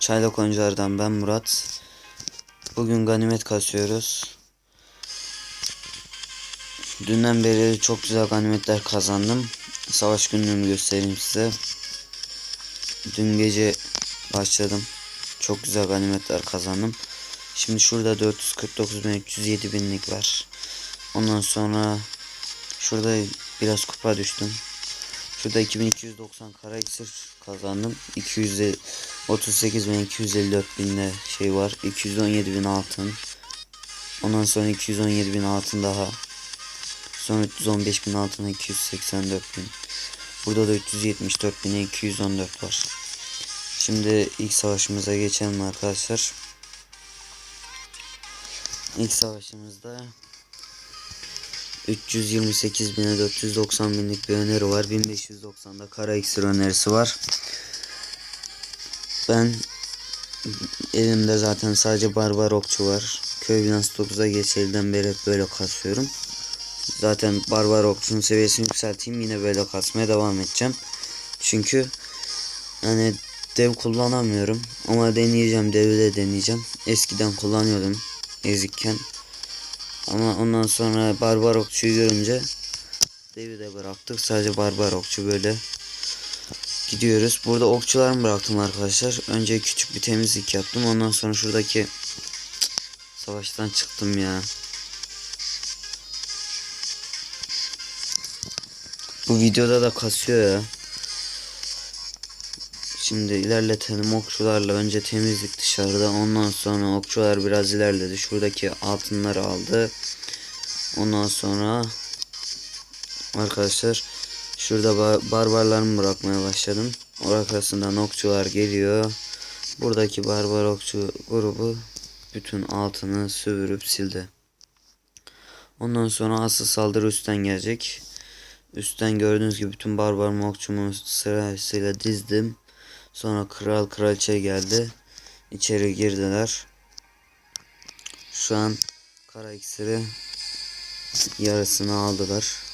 Çaylak oyunculardan ben Murat. Bugün ganimet kasıyoruz. Dünden beri çok güzel ganimetler kazandım. Savaş günlüğümü göstereyim size. Dün gece başladım. Çok güzel ganimetler kazandım. Şimdi şurada 449.307 binlik var. Ondan sonra şurada biraz kupa düştüm. Şurada 2290 kara iksir kazandım. 200 38.254 binde şey var. 217.000 altın. Ondan sonra 217.000 altın daha. Sonra 315.000 altına 284.000. Burada da 374.000'e 214 var. Şimdi ilk savaşımıza geçelim arkadaşlar. İlk savaşımızda 328.490 binlik bir öneri var. 1590'da kara iksir önerisi var. Ben elimde zaten sadece barbar okçu var. Köy binası 9'a geçelden beri hep böyle kasıyorum. Zaten barbar okçunun seviyesini yükselteyim yine böyle kasmaya devam edeceğim. Çünkü yani dev kullanamıyorum ama deneyeceğim devi de deneyeceğim. Eskiden kullanıyordum ezikken. Ama ondan sonra barbar okçuyu görünce devi de bıraktık. Sadece barbar okçu böyle gidiyoruz. Burada okçularımı bıraktım arkadaşlar. Önce küçük bir temizlik yaptım. Ondan sonra şuradaki savaştan çıktım ya. Bu videoda da kasıyor ya. Şimdi ilerletelim okçularla önce temizlik dışarıda ondan sonra okçular biraz ilerledi şuradaki altınları aldı ondan sonra arkadaşlar şurada bar barbarlarımı bırakmaya başladım arkasından okçular geliyor buradaki barbar okçu grubu bütün altını süvürüp sildi ondan sonra asıl saldırı üstten gelecek üstten gördüğünüz gibi bütün barbar okçumu sırasıyla dizdim Sonra kral kraliçe geldi. İçeri girdiler. Şu an kara iksiri yarısını aldılar.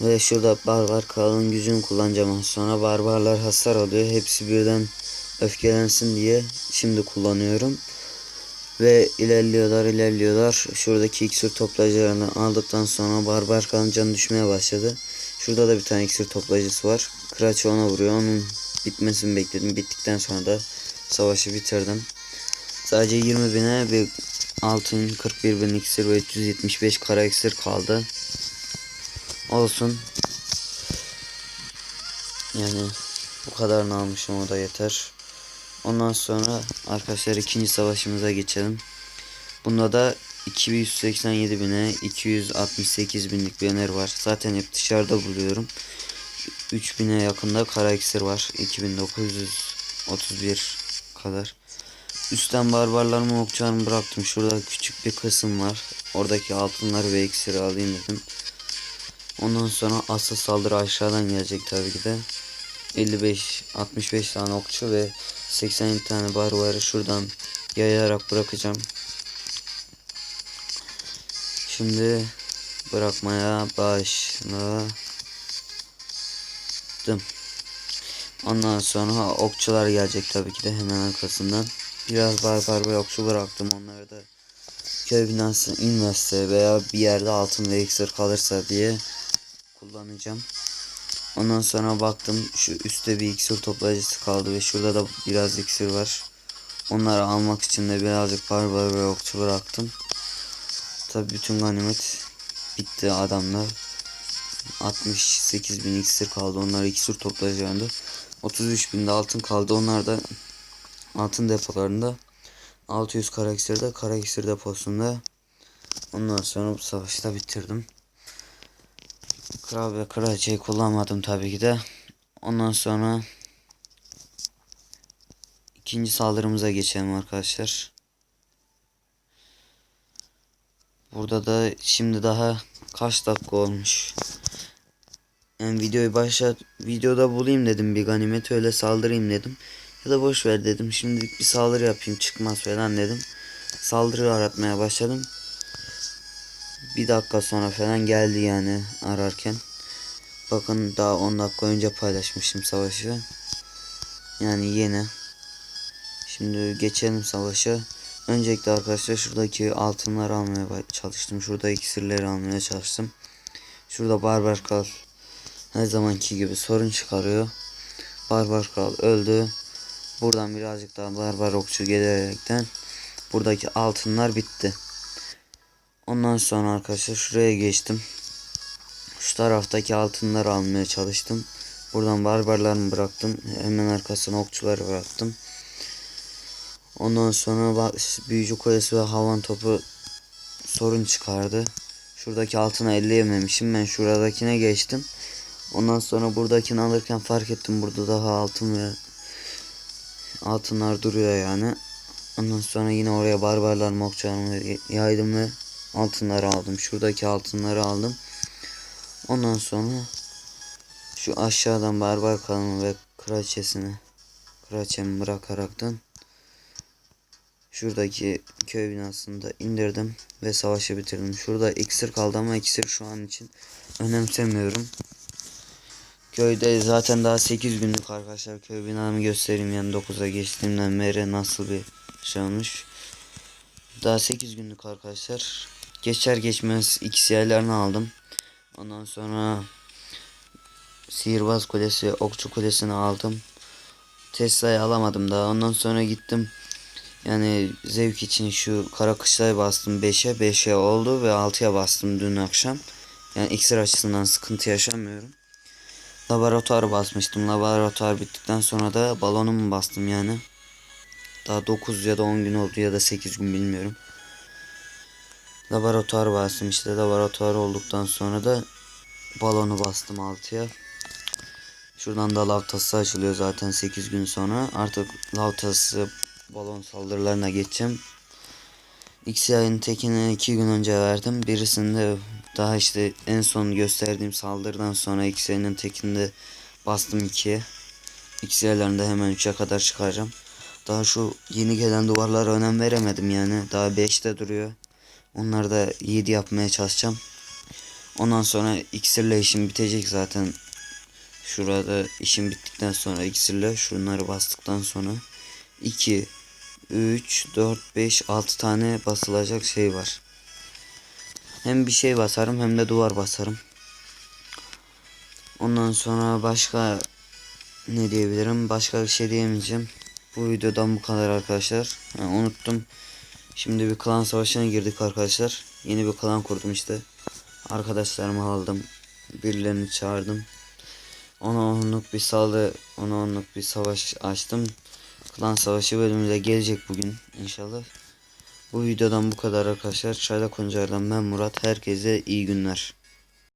Ve şurada barbar kralın gücünü kullanacağım sonra. Barbarlar hasar alıyor. Hepsi birden öfkelensin diye şimdi kullanıyorum. Ve ilerliyorlar ilerliyorlar. Şuradaki iksir toplayıcılarını aldıktan sonra barbar kralın canı düşmeye başladı. Şurada da bir tane iksir toplayıcısı var. Kraliçe ona vuruyor. Onun bitmesini bekledim. Bittikten sonra da savaşı bitirdim. Sadece 20 bine bir altın 41 bin iksir ve 375 kara iksir kaldı. Olsun. Yani bu kadarını almışım o da yeter. Ondan sonra arkadaşlar ikinci savaşımıza geçelim. Bunda da 2187 bine 268 binlik bir öneri var. Zaten hep dışarıda buluyorum. 3000'e yakında kara iksir var. 2931 kadar. Üstten barbarlarımı okçağını bıraktım. Şurada küçük bir kısım var. Oradaki altınları ve iksiri alayım dedim. Ondan sonra asıl saldırı aşağıdan gelecek tabii ki de. 55 65 tane okçu ve 80 tane barbarı şuradan yayarak bırakacağım. Şimdi bırakmaya başladım. Ondan sonra okçular gelecek tabii ki de hemen arkasından. Biraz barbar ve okçu bıraktım onları da köy binası inmezse veya bir yerde altın ve iksir kalırsa diye kullanacağım. Ondan sonra baktım şu üstte bir iksir toplayıcısı kaldı ve şurada da biraz iksir var. Onları almak için de birazcık barbar ve okçu bıraktım. Tabi bütün ganimet bitti adamlar. 68 bin iksir kaldı. Onlar iksir toplayacağında. 33 bin de altın kaldı. Onlar da altın depolarında. 600 kara iksir de kara iksir deposunda. Ondan sonra bu savaşı da bitirdim. Kral ve kraliçeyi kullanmadım tabii ki de. Ondan sonra ikinci saldırımıza geçelim arkadaşlar. Burada da şimdi daha kaç dakika olmuş. Yani videoyu başlat videoda bulayım dedim bir ganimet öyle saldırayım dedim. Ya da boş ver dedim. Şimdilik bir saldırı yapayım çıkmaz falan dedim. Saldırı aratmaya başladım. Bir dakika sonra falan geldi yani ararken. Bakın daha 10 dakika önce paylaşmışım savaşı. Yani yeni. Şimdi geçelim savaşa. Öncelikle arkadaşlar şuradaki altınları almaya çalıştım. Şurada iksirleri almaya çalıştım. Şurada Barbar Kral her zamanki gibi sorun çıkarıyor. Barbar Kral öldü. Buradan birazcık daha Barbar Okçu gelerekten buradaki altınlar bitti. Ondan sonra arkadaşlar şuraya geçtim. Şu taraftaki altınları almaya çalıştım. Buradan barbarlarımı bıraktım. Hemen arkasına okçuları bıraktım. Ondan sonra büyücü kulesi ve havan topu sorun çıkardı. Şuradaki altına elleyememişim. Ben şuradakine geçtim. Ondan sonra buradakini alırken fark ettim. Burada daha altın ve altınlar duruyor yani. Ondan sonra yine oraya barbarlar okçularımı yaydım ve altınları aldım. Şuradaki altınları aldım. Ondan sonra şu aşağıdan barbar kalımı ve kraliçesini kraliçemi bırakaraktan şuradaki köy binasını da indirdim ve savaşı bitirdim. Şurada iksir kaldı ama iksir şu an için önemsemiyorum. Köyde zaten daha 8 günlük arkadaşlar köy binamı göstereyim yani 9'a geçtiğimden beri nasıl bir şey olmuş. Daha 8 günlük arkadaşlar. Geçer geçmez X yaylarını aldım. Ondan sonra Sihirbaz Kulesi, Okçu Kulesi'ni aldım. Tesla'yı alamadım daha. Ondan sonra gittim. Yani zevk için şu kara kışlayı bastım 5'e 5'e oldu ve 6'ya bastım dün akşam. Yani iksir açısından sıkıntı yaşamıyorum. Laboratuvar basmıştım. Laboratuvar bittikten sonra da balonumu bastım yani. Daha 9 ya da 10 gün oldu ya da 8 gün bilmiyorum. Laboratuvar bastım işte laboratuvar olduktan sonra da balonu bastım 6'ya. Şuradan da lav tası açılıyor zaten 8 gün sonra. Artık lav tası balon saldırılarına geçeceğim. X yayın tekini 2 gün önce verdim. Birisinde daha işte en son gösterdiğim saldırıdan sonra X yayının tekinde bastım 2'ye. X yaylarında hemen 3'e kadar çıkaracağım. Daha şu yeni gelen duvarlara önem veremedim yani. Daha 5'te duruyor. Onları da 7 yapmaya çalışacağım. Ondan sonra iksirle işim bitecek zaten. Şurada işim bittikten sonra iksirle şunları bastıktan sonra 2 3 4 5 6 tane basılacak şey var. Hem bir şey basarım hem de duvar basarım. Ondan sonra başka ne diyebilirim? Başka bir şey diyemeyeceğim. Bu videodan bu kadar arkadaşlar. Ha, unuttum. Şimdi bir klan savaşına girdik arkadaşlar. Yeni bir klan kurdum işte. Arkadaşlarımı aldım. Birilerini çağırdım. Ona onluk bir saldırı, ona onluk bir savaş açtım. Klan savaşı bölümü de gelecek bugün inşallah. Bu videodan bu kadar arkadaşlar. Çaylak Koncar'dan ben Murat. Herkese iyi günler.